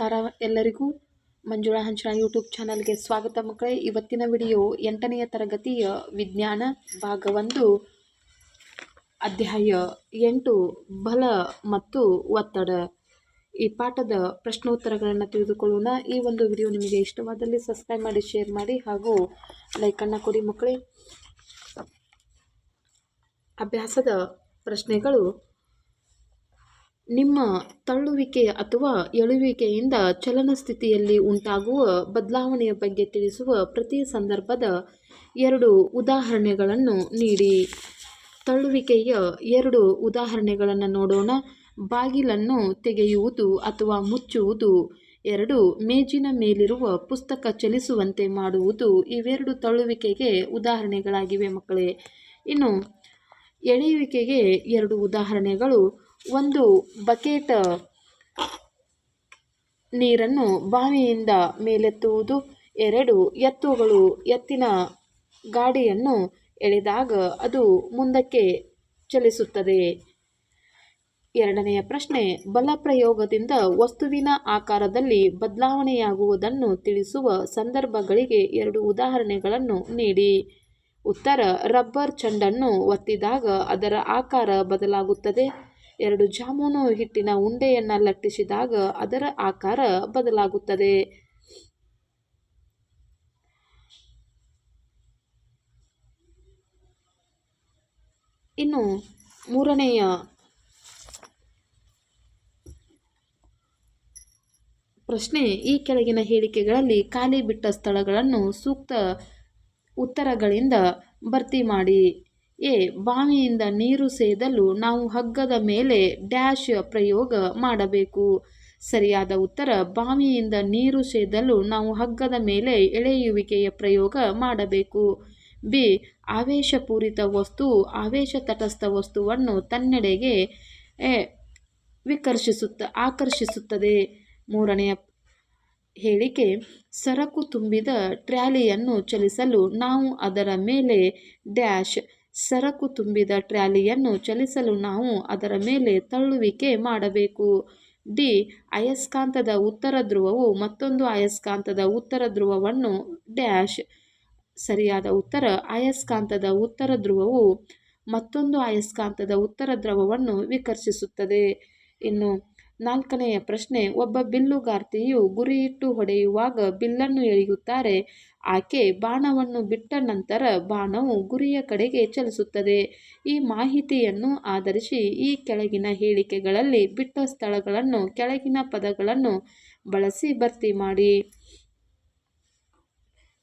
ನಮಸ್ಕಾರ ಎಲ್ಲರಿಗೂ ಮಂಜುಳಾ ಹಂಚನ ಯೂಟ್ಯೂಬ್ ಚಾನಲ್ಗೆ ಸ್ವಾಗತ ಮಕ್ಕಳೇ. ಇವತ್ತಿನ ವಿಡಿಯೋ ಎಂಟನೆಯ ತರಗತಿಯ ವಿಜ್ಞಾನ ಭಾಗ ಒಂದು ಅಧ್ಯಾಯ ಎಂಟು, ಬಲ ಮತ್ತು ಒತ್ತಡ. ಈ ಪಾಠದ ಪ್ರಶ್ನೋತ್ತರಗಳನ್ನು ತಿಳಿದುಕೊಳ್ಳೋಣ. ಈ ಒಂದು ವಿಡಿಯೋ ನಿಮಗೆ ಇಷ್ಟವಾದಲ್ಲಿ ಸಬ್ಸ್ಕ್ರೈಬ್ ಮಾಡಿ, ಶೇರ್ ಮಾಡಿ ಹಾಗೂ ಲೈಕನ್ನು ಕೊಡಿ ಮಕ್ಕಳೇ. ಅಭ್ಯಾಸದ ಪ್ರಶ್ನೆಗಳು. ನಿಮ್ಮ ತಳ್ಳುವಿಕೆ ಅಥವಾ ಎಳುವಿಕೆಯಿಂದ ಚಲನ ಸ್ಥಿತಿಯಲ್ಲಿ ಉಂಟಾಗುವ ಬದಲಾವಣೆಯ ಬಗ್ಗೆ ತಿಳಿಸುವ ಪ್ರತಿ ಸಂದರ್ಭದ ಎರಡು ಉದಾಹರಣೆಗಳನ್ನು ನೀಡಿ. ತಳ್ಳುವಿಕೆಯ ಎರಡು ಉದಾಹರಣೆಗಳನ್ನು ನೋಡೋಣ. ಬಾಗಿಲನ್ನು ತೆಗೆಯುವುದು ಅಥವಾ ಮುಚ್ಚುವುದು. ಎರಡು, ಮೇಜಿನ ಮೇಲಿರುವ ಪುಸ್ತಕ ಚಲಿಸುವಂತೆ ಮಾಡುವುದು. ಇವೆರಡು ತಳ್ಳುವಿಕೆಗೆ ಉದಾಹರಣೆಗಳಾಗಿವೆ ಮಕ್ಕಳೇ. ಇನ್ನು, ಎಳೆಯುವಿಕೆಗೆ ಎರಡು ಉದಾಹರಣೆಗಳು. ಒಂದು ಬಕೆಟ್ ನೀರನ್ನು ಬಾವಿಯಿಂದ ಮೇಲೆತ್ತುವುದು. ಎರಡು ಎತ್ತುಗಳು ಎತ್ತಿನ ಗಾಡಿಯನ್ನು ಎಳೆದಾಗ ಅದು ಮುಂದಕ್ಕೆ ಚಲಿಸುತ್ತದೆ. ಎರಡನೆಯ ಪ್ರಶ್ನೆ ಬಲ ಪ್ರಯೋಗದಿಂದ ವಸ್ತುವಿನ ಆಕಾರದಲ್ಲಿ ಬದಲಾವಣೆಯಾಗುವುದನ್ನು ತಿಳಿಸುವ ಸಂದರ್ಭಗಳಿಗೆ ಎರಡು ಉದಾಹರಣೆಗಳನ್ನು ನೀಡಿ. ಉತ್ತರ, ರಬ್ಬರ್ ಚೆಂಡನ್ನು ಒತ್ತಿದಾಗ ಅದರ ಆಕಾರ ಬದಲಾಗುತ್ತದೆ. ಎರಡು ಜಾಮೂನು ಹಿಟ್ಟಿನ ಉಂಡೆಯನ್ನು ಲಟ್ಟಿಸಿದಾಗ ಅದರ ಆಕಾರ ಬದಲಾಗುತ್ತದೆ. ಇನ್ನು ಮೂರನೆಯ ಪ್ರಶ್ನೆ, ಈ ಕೆಳಗಿನ ಹೇಳಿಕೆಗಳಲ್ಲಿ ಖಾಲಿ ಬಿಟ್ಟ ಸ್ಥಳಗಳನ್ನು ಸೂಕ್ತ ಉತ್ತರಗಳಿಂದ ಭರ್ತಿ ಮಾಡಿ. ಎ ಬಾವಿಯಿಂದ ನೀರು ಸೇದಲು ನಾವು ಹಗ್ಗದ ಮೇಲೆ ಡ್ಯಾಶ್ ಪ್ರಯೋಗ ಮಾಡಬೇಕು. ಸರಿಯಾದ ಉತ್ತರ, ಬಾವಿಯಿಂದ ನೀರು ಸೇದಲು ನಾವು ಹಗ್ಗದ ಮೇಲೆ ಎಳೆಯುವಿಕೆಯ ಪ್ರಯೋಗ ಮಾಡಬೇಕು. ಬಿ, ಆವೇಶಪೂರಿತ ವಸ್ತು ಆವೇಶ ತಟಸ್ಥ ವಸ್ತುವನ್ನು ತನ್ನೆಡೆಗೆ ವಿಕರ್ಷಿಸುತ್ತ, ಆಕರ್ಷಿಸುತ್ತದೆ. ಮೂರನೆಯ ಹೇಳಿಕೆ, ಸರಕು ತುಂಬಿದ ಟ್ರ್ಯಾಲಿಯನ್ನು ಚಲಿಸಲು ನಾವು ಅದರ ಮೇಲೆ ಡ್ಯಾಶ್ ಸರಕು ತುಂಬಿದ ಟ್ರ್ಯಾಲಿಯನ್ನು ಚಲಿಸಲು ನಾವು ಅದರ ಮೇಲೆ ತಳ್ಳುವಿಕೆ ಮಾಡಬೇಕು. ಡಿ. ಅಯಸ್ಕಾಂತದ ಉತ್ತರ ಧ್ರುವವು ಮತ್ತೊಂದು ಅಯಸ್ಕಾಂತದ ಉತ್ತರ ಧ್ರುವವನ್ನು ಡ್ಯಾಶ್. ಸರಿಯಾದ ಉತ್ತರ ಅಯಸ್ಕಾಂತದ ಉತ್ತರ ಧ್ರುವವು ಮತ್ತೊಂದು ಅಯಸ್ಕಾಂತದ ಉತ್ತರ ಧ್ರುವವನ್ನು ವಿಕರ್ಷಿಸುತ್ತದೆ. ಇನ್ನು ನಾಲ್ಕನೆಯ ಪ್ರಶ್ನೆ, ಒಬ್ಬ ಬಿಲ್ಲುಗಾರ್ತಿಯು ಗುರಿಯಿಟ್ಟು ಹೊಡೆಯುವಾಗ ಬಿಲ್ಲನ್ನು ಎಳೆಯುತ್ತಾರೆ, ಆಕೆ ಬಾಣವನ್ನು ಬಿಟ್ಟ ನಂತರ ಬಾಣವು ಗುರಿಯ ಕಡೆಗೆ ಚಲಿಸುತ್ತದೆ. ಈ ಮಾಹಿತಿಯನ್ನು ಆಧರಿಸಿ ಈ ಕೆಳಗಿನ ಹೇಳಿಕೆಗಳಲ್ಲಿ ಬಿಟ್ಟ ಸ್ಥಳಗಳನ್ನು, ಕೆಳಗಿನ ಪದಗಳನ್ನು ಬಳಸಿ ಭರ್ತಿ ಮಾಡಿ.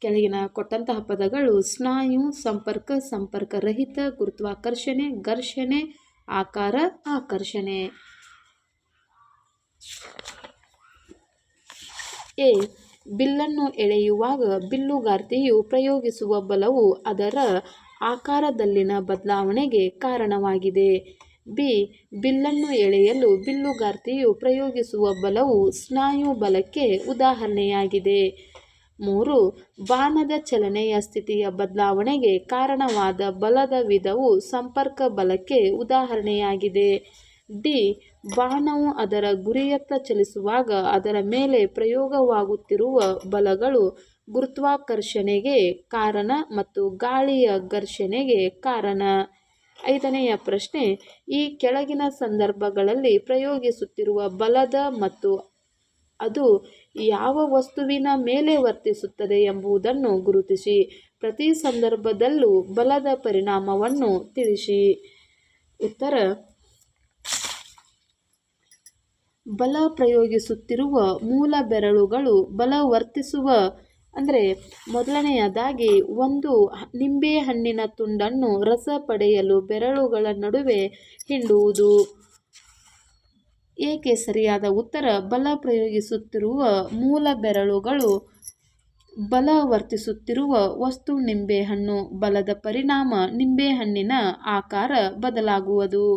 ಕೆಳಗಿನ ಕೊಟ್ಟಂತಹ ಪದಗಳು, ಸ್ನಾಯು, ಸಂಪರ್ಕ ಸಂಪರ್ಕ ರಹಿತ ಗುರುತ್ವಾಕರ್ಷಣೆ, ಘರ್ಷಣೆ, ಆಕಾರ, ಆಕರ್ಷಣೆ. ಎ ಬಿಲ್ಲನ್ನು ಎಳೆಯುವಾಗ ಬಿಲ್ಲುಗಾರ್ತಿಯು ಪ್ರಯೋಗಿಸುವ ಬಲವು ಅದರ ಆಕಾರದಲ್ಲಿನ ಬದಲಾವಣೆಗೆ ಕಾರಣವಾಗಿದೆ. ಬಿ, ಬಿಲ್ಲನ್ನು ಎಳೆಯಲು ಬಿಲ್ಲುಗಾರ್ತಿಯು ಪ್ರಯೋಗಿಸುವ ಬಲವು ಸ್ನಾಯು ಬಲಕ್ಕೆ ಉದಾಹರಣೆಯಾಗಿದೆ. ಮೂರು, ಬಾಣದ ಚಲನೆಯ ಸ್ಥಿತಿಯ ಬದಲಾವಣೆಗೆ ಕಾರಣವಾದ ಬಲದ ವಿಧವು ಸಂಪರ್ಕ ಬಲಕ್ಕೆ ಉದಾಹರಣೆಯಾಗಿದೆ. ಡಿ ಬಾಣವು ಅದರ ಗುರಿಯತ್ತ ಚಲಿಸುವಾಗ ಅದರ ಮೇಲೆ ಪ್ರಯೋಗವಾಗುತ್ತಿರುವ ಬಲಗಳು ಗುರುತ್ವಾಕರ್ಷಣೆಗೆ ಕಾರಣ ಮತ್ತು ಗಾಳಿಯ ಘರ್ಷಣೆಗೆ ಕಾರಣ. ಐದನೆಯ ಪ್ರಶ್ನೆ, ಈ ಕೆಳಗಿನ ಸಂದರ್ಭಗಳಲ್ಲಿ ಪ್ರಯೋಗಿಸುತ್ತಿರುವ ಬಲದ ಮತ್ತು ಅದು ಯಾವ ವಸ್ತುವಿನ ಮೇಲೆ ವರ್ತಿಸುತ್ತದೆ ಎಂಬುದನ್ನು ಗುರುತಿಸಿ. ಪ್ರತಿ ಸಂದರ್ಭದಲ್ಲೂ ಬಲದ ಪರಿಣಾಮವನ್ನು ತಿಳಿಸಿ. ಉತ್ತರ ಬಲ ಪ್ರಯೋಗಿಸುತ್ತಿರುವ ಮೂಲ ಬೆರಳುಗಳು ಬಲ ವರ್ತಿಸುವ, ಅಂದರೆ ಮೊದಲನೆಯದಾಗಿ ಒಂದು ನಿಂಬೆಹಣ್ಣಿನ ತುಂಡನ್ನು ರಸ ಪಡೆಯಲು ಬೆರಳುಗಳ ನಡುವೆ ಹಿಂಡುವುದು. ಏಕೆ ಸರಿಯಾದ ಉತ್ತರ? ಬಲ ಪ್ರಯೋಗಿಸುತ್ತಿರುವ ಮೂಲ ಬೆರಳುಗಳು ಬಲ ವರ್ತಿಸುತ್ತಿರುವ ವಸ್ತು ನಿಂಬೆಹಣ್ಣು ಬಲದ ಪರಿಣಾಮ ನಿಂಬೆಹಣ್ಣಿನ ಆಕಾರ ಬದಲಾಗುವುದು.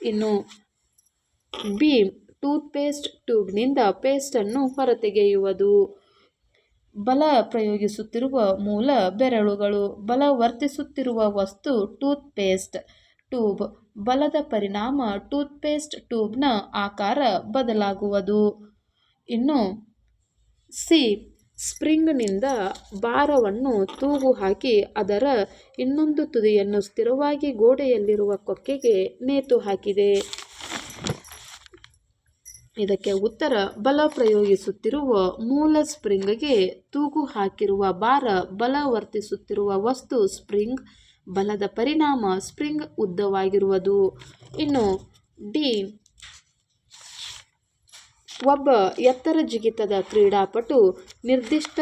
ಇನ್ನು ಬಿ ಟೂತ್ಪೇಸ್ಟ್ ಟ್ಯೂಬ್ನಿಂದ ಪೇಸ್ಟನ್ನು ಹೊರತೆಗೆಯುವುದು. ಬಲ ಪ್ರಯೋಗಿಸುತ್ತಿರುವ ಮೂಲ ಬೆರಳುಗಳು, ಬಲ ವರ್ತಿಸುತ್ತಿರುವ ವಸ್ತು ಟೂತ್ಪೇಸ್ಟ್ ಟ್ಯೂಬ್, ಬಲದ ಪರಿಣಾಮ ಟೂತ್ಪೇಸ್ಟ್ ಟ್ಯೂಬ್ನ ಆಕಾರ ಬದಲಾಗುವುದು. ಇನ್ನು ಸಿ, ಸ್ಪ್ರಿಂಗ್ನಿಂದ ಭಾರವನ್ನು ತೂಗು ಹಾಕಿ ಅದರ ಇನ್ನೊಂದು ತುದಿಯನ್ನು ಸ್ಥಿರವಾಗಿ ಗೋಡೆಯಲ್ಲಿರುವ ಕೊಕ್ಕೆಗೆ ನೇತು ಹಾಕಿದೆ. ಇದಕ್ಕೆ ಉತ್ತರ, ಬಲ ಪ್ರಯೋಗಿಸುತ್ತಿರುವ ಮೂಲ ಸ್ಪ್ರಿಂಗ್ಗೆ ತೂಗು ಹಾಕಿರುವ ಭಾರ, ಬಲ ವರ್ತಿಸುತ್ತಿರುವ ವಸ್ತು ಸ್ಪ್ರಿಂಗ್, ಬಲದ ಪರಿಣಾಮ ಸ್ಪ್ರಿಂಗ್ ಉದ್ದವಾಗಿರುವುದು. ಇನ್ನು ಡಿ, ಒಬ್ಬ ಎತ್ತರ ಜಿಗಿತದ ಕ್ರೀಡಾಪಟು ನಿರ್ದಿಷ್ಟ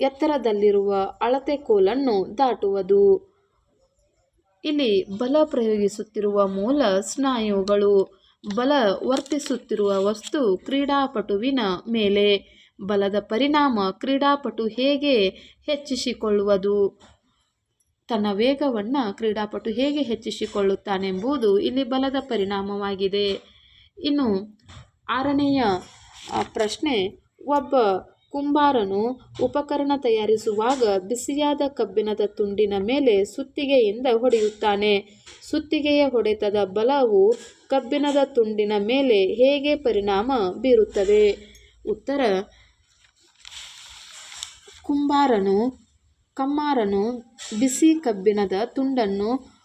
ಎತ್ತರದಲ್ಲಿರುವ ಅಳತೆ ಕೋಲನ್ನು ದಾಟುವುದು. ಇಲ್ಲಿ ಬಲ ಪ್ರಯೋಗಿಸುತ್ತಿರುವ ಮೂಲ ಸ್ನಾಯುಗಳು. ಬಲ ವರ್ತಿಸುತ್ತಿರುವ ವಸ್ತು ಕ್ರೀಡಾಪಟುವಿನ ಮೇಲೆ. ಬಲದ ಪರಿಣಾಮ ಕ್ರೀಡಾಪಟು ಹೇಗೆ ಹೆಚ್ಚಿಸಿಕೊಳ್ಳುವುದು? ತನ್ನ ವೇಗವನ್ನು ಕ್ರೀಡಾಪಟು ಹೇಗೆ ಹೆಚ್ಚಿಸಿಕೊಳ್ಳುತ್ತಾನೆಂಬುದು ಇಲ್ಲಿ ಬಲದ ಪರಿಣಾಮವಾಗಿದೆ. ಇನ್ನು ಆರನೆಯ ಪ್ರಶ್ನೆ, ಒಬ್ಬ ಕುಂಬಾರನು ಉಪಕರಣ ತಯಾರಿಸುವಾಗ ಬಿಸಿಯಾದ ಕಬ್ಬಿಣದ ತುಂಡಿನ ಮೇಲೆ ಸುತ್ತಿಗೆಯಿಂದ ಹೊಡೆಯುತ್ತಾನೆ. ಸುತ್ತಿಗೆಯ ಹೊಡೆತದ ಬಲವು ಕಬ್ಬಿಣದ ತುಂಡಿನ ಮೇಲೆ ಹೇಗೆ ಪರಿಣಾಮ ಬೀರುತ್ತದೆ? ಉತ್ತರ. ಕುಂಬಾರನು, ಕಮ್ಮಾರನು ಬಿಸಿ ಕಬ್ಬಿಣದ ತುಂಡನ್ನು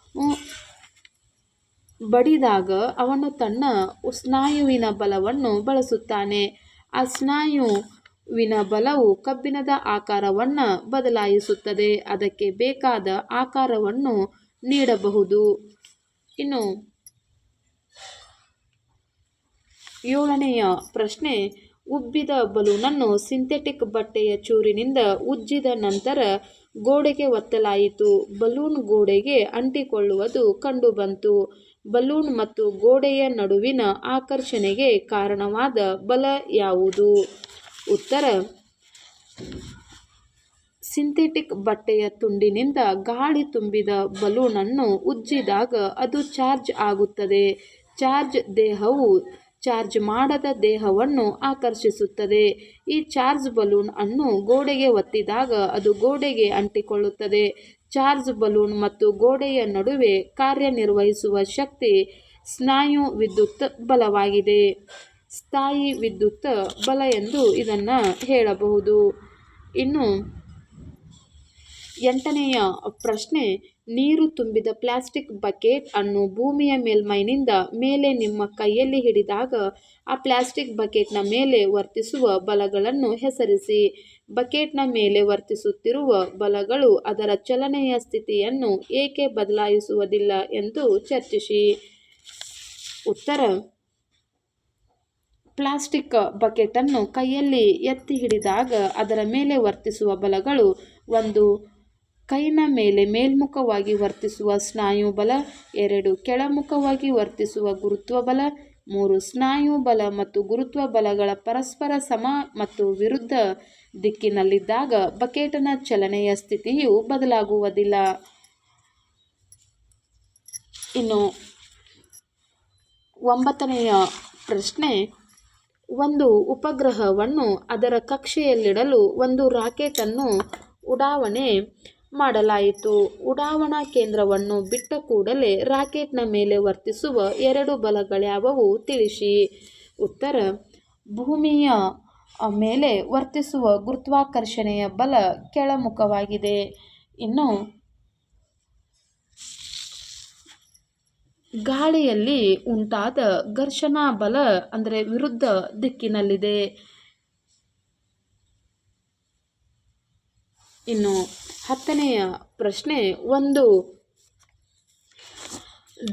ಬಡಿದಾಗ ಅವನು ತನ್ನ ಸ್ನಾಯುವಿನ ಬಲವನ್ನು ಬಳಸುತ್ತಾನೆ. ಆ ಸ್ನಾಯುವಿನ ಬಲವು ಕಬ್ಬಿಣದ ಆಕಾರವನ್ನು ಬದಲಾಯಿಸುತ್ತದೆ. ಅದಕ್ಕೆ ಬೇಕಾದ ಆಕಾರವನ್ನು ನೀಡಬಹುದು. ಇನ್ನು ಏಳನೆಯ ಪ್ರಶ್ನೆ, ಉಬ್ಬಿದ ಬಲೂನನ್ನು ಸಿಂಥೆಟಿಕ್ ಬಟ್ಟೆಯ ಚೂರಿನಿಂದ ಉಜ್ಜಿದ ನಂತರ ಗೋಡೆಗೆ ಒತ್ತಲಾಯಿತು. ಬಲೂನ್ ಗೋಡೆಗೆ ಅಂಟಿಕೊಳ್ಳುವುದು ಕಂಡುಬಂತು. ಬಲೂನ್ ಮತ್ತು ಗೋಡೆಯ ನಡುವಿನ ಆಕರ್ಷಣೆಗೆ ಕಾರಣವಾದ ಬಲ ಯಾವುದು? ಉತ್ತರ. ಸಿಂಥೆಟಿಕ್ ಬಟ್ಟೆಯ ತುಂಡಿನಿಂದ ಗಾಳಿ ತುಂಬಿದ ಬಲೂನನ್ನು ಉಜ್ಜಿದಾಗ ಅದು ಚಾರ್ಜ್ ಆಗುತ್ತದೆ. ಚಾರ್ಜ್ ದೇಹವು ಚಾರ್ಜ್ ಮಾಡದ ದೇಹವನ್ನು ಆಕರ್ಷಿಸುತ್ತದೆ. ಈ ಚಾರ್ಜ್ ಬಲೂನ್ ಅನ್ನು ಗೋಡೆಗೆ ಒತ್ತಿದಾಗ ಅದು ಗೋಡೆಗೆ ಅಂಟಿಕೊಳ್ಳುತ್ತದೆ. ಚಾರ್ಜ್ ಬಲೂನ್ ಮತ್ತು ಗೋಡೆಯ ನಡುವೆ ಕಾರ್ಯನಿರ್ವಹಿಸುವ ಶಕ್ತಿ ಸ್ನಾಯು ವಿದ್ಯುತ್ ಬಲವಾಗಿದೆ. ಸ್ಥಾಯಿ ವಿದ್ಯುತ್ ಬಲ ಎಂದು ಇದನ್ನು ಹೇಳಬಹುದು. ಇನ್ನು ಎಂಟನೆಯ ಪ್ರಶ್ನೆ, ನೀರು ತುಂಬಿದ ಪ್ಲಾಸ್ಟಿಕ್ ಬಕೆಟ್ ಅನ್ನು ಭೂಮಿಯ ಮೇಲ್ಮೈನಿಂದ ಮೇಲೆ ನಿಮ್ಮ ಕೈಯಲ್ಲಿ ಹಿಡಿದಾಗ ಆ ಪ್ಲಾಸ್ಟಿಕ್ ಬಕೆಟ್ನ ಮೇಲೆ ವರ್ತಿಸುವ ಬಲಗಳನ್ನು ಹೆಸರಿಸಿ. ಬಕೆಟ್ನ ಮೇಲೆ ವರ್ತಿಸುತ್ತಿರುವ ಬಲಗಳು ಅದರ ಚಲನೆಯ ಸ್ಥಿತಿಯನ್ನು ಏಕೆ ಬದಲಾಯಿಸುವುದಿಲ್ಲ ಎಂದು ಚರ್ಚಿಸಿ. ಉತ್ತರ ಪ್ಲಾಸ್ಟಿಕ್ ಬಕೆಟನ್ನು ಕೈಯಲ್ಲಿ ಎತ್ತಿ ಹಿಡಿದಾಗ ಅದರ ಮೇಲೆ ವರ್ತಿಸುವ ಬಲಗಳು ಒಂದು, ಕೈನ ಮೇಲೆ ಮೇಲ್ಮುಖವಾಗಿ ವರ್ತಿಸುವ ಸ್ನಾಯು ಬಲ, ಎರಡು, ಕೆಳಮುಖವಾಗಿ ವರ್ತಿಸುವ ಗುರುತ್ವ ಬಲ, ಮೂರು, ಸ್ನಾಯು ಬಲ ಮತ್ತು ಗುರುತ್ವ ಬಲಗಳ ಪರಸ್ಪರ ಸಮ ಮತ್ತು ವಿರುದ್ಧ ದಿಕ್ಕಿನಲ್ಲಿದ್ದಾಗ ಬಕೆಟ್ನ ಚಲನೆಯ ಸ್ಥಿತಿಯು ಬದಲಾಗುವುದಿಲ್ಲ. ಇನ್ನು ಒಂಬತ್ತನೆಯ ಪ್ರಶ್ನೆ ಒಂದು ಉಪಗ್ರಹವನ್ನು ಅದರ ಕಕ್ಷೆಯಲ್ಲಿಡಲು ಒಂದು ರಾಕೆಟನ್ನು ಉಡಾವಣೆ ಮಾಡಲಾಯಿತು. ಉಡಾವಣಾ ಕೇಂದ್ರವನ್ನು ಬಿಟ್ಟ ಕೂಡಲೇ ರಾಕೆಟ್ನ ಮೇಲೆ ವರ್ತಿಸುವ ಎರಡು ಬಲಗಳ್ಯಾವವು ತಿಳಿಸಿ. ಉತ್ತರ, ಭೂಮಿಯ ಮೇಲೆ ವರ್ತಿಸುವ ಗುರುತ್ವಾಕರ್ಷಣೆಯ ಬಲ ಕೆಳಮುಖವಾಗಿದೆ. ಇನ್ನು ಗಾಳಿಯಲ್ಲಿ ಉಂಟಾದ ಘರ್ಷಣಾ ಬಲ ಅಂದರೆ ವಿರುದ್ಧ ದಿಕ್ಕಿನಲ್ಲಿದೆ. ಇನ್ನು ಹತ್ತನೆಯ ಪ್ರಶ್ನೆ, ಒಂದು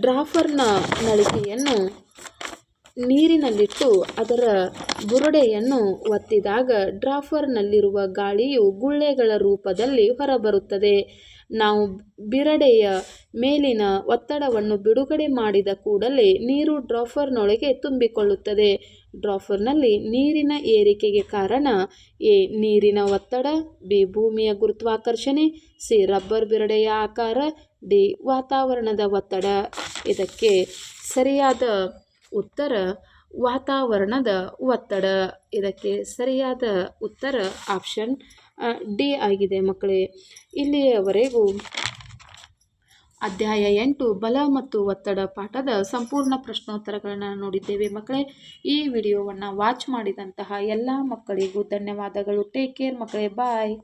ಡ್ರಾಫರ್ನ ನಳಿಕೆಯನ್ನು ನೀರಿನಲ್ಲಿಟ್ಟು ಅದರ ಬುರುಡೆಯನ್ನು ಒತ್ತಿದಾಗ ಡ್ರಾಫರ್ನಲ್ಲಿರುವ ಗಾಳಿಯು ಗುಳ್ಳೆಗಳ ರೂಪದಲ್ಲಿ ಹೊರಬರುತ್ತದೆ. ನಾವು ಬಿರಡೆಯ ಮೇಲಿನ ಒತ್ತಡವನ್ನು ಬಿಡುಗಡೆ ಮಾಡಿದ ಕೂಡಲೇ ನೀರು ಡ್ರಾಫರ್ನೊಳಗೆ ತುಂಬಿಕೊಳ್ಳುತ್ತದೆ. ಡ್ರಾಫರ್ನಲ್ಲಿ ನೀರಿನ ಏರಿಕೆಗೆ ಕಾರಣ ಎ, ನೀರಿನ ಒತ್ತಡ, ಬಿ, ಭೂಮಿಯ ಗುರುತ್ವಾಕರ್ಷಣೆ, ಸಿ, ರಬ್ಬರ್ ಬಿರಡೆಯ ಆಕಾರ, ಡಿ, ವಾತಾವರಣದ ಒತ್ತಡ. ಇದಕ್ಕೆ ಸರಿಯಾದ ಉತ್ತರ ವಾತಾವರಣದ ಒತ್ತಡ. ಇದಕ್ಕೆ ಸರಿಯಾದ ಉತ್ತರ ಆಪ್ಷನ್ ಡಿ ಆಗಿದೆ ಮಕ್ಕಳೇ. ಇಲ್ಲಿಯವರೆಗೂ ಅಧ್ಯಾಯ ಎಂಟು, ಬಲ ಮತ್ತು ಒತ್ತಡ ಪಾಠದ ಸಂಪೂರ್ಣ ಪ್ರಶ್ನೋತ್ತರಗಳನ್ನು ನೋಡಿದ್ದೇವೆ. ಮಕ್ಕಳೇ, ಈ ವಿಡಿಯೋವನ್ನು ವಾಚ್ ಮಾಡಿದಂತಹ ಎಲ್ಲ ಮಕ್ಕಳಿಗೂ ಧನ್ಯವಾದಗಳು. ಟೇಕ್ ಕೇರ್ ಮಕ್ಕಳೇ. ಬಾಯ್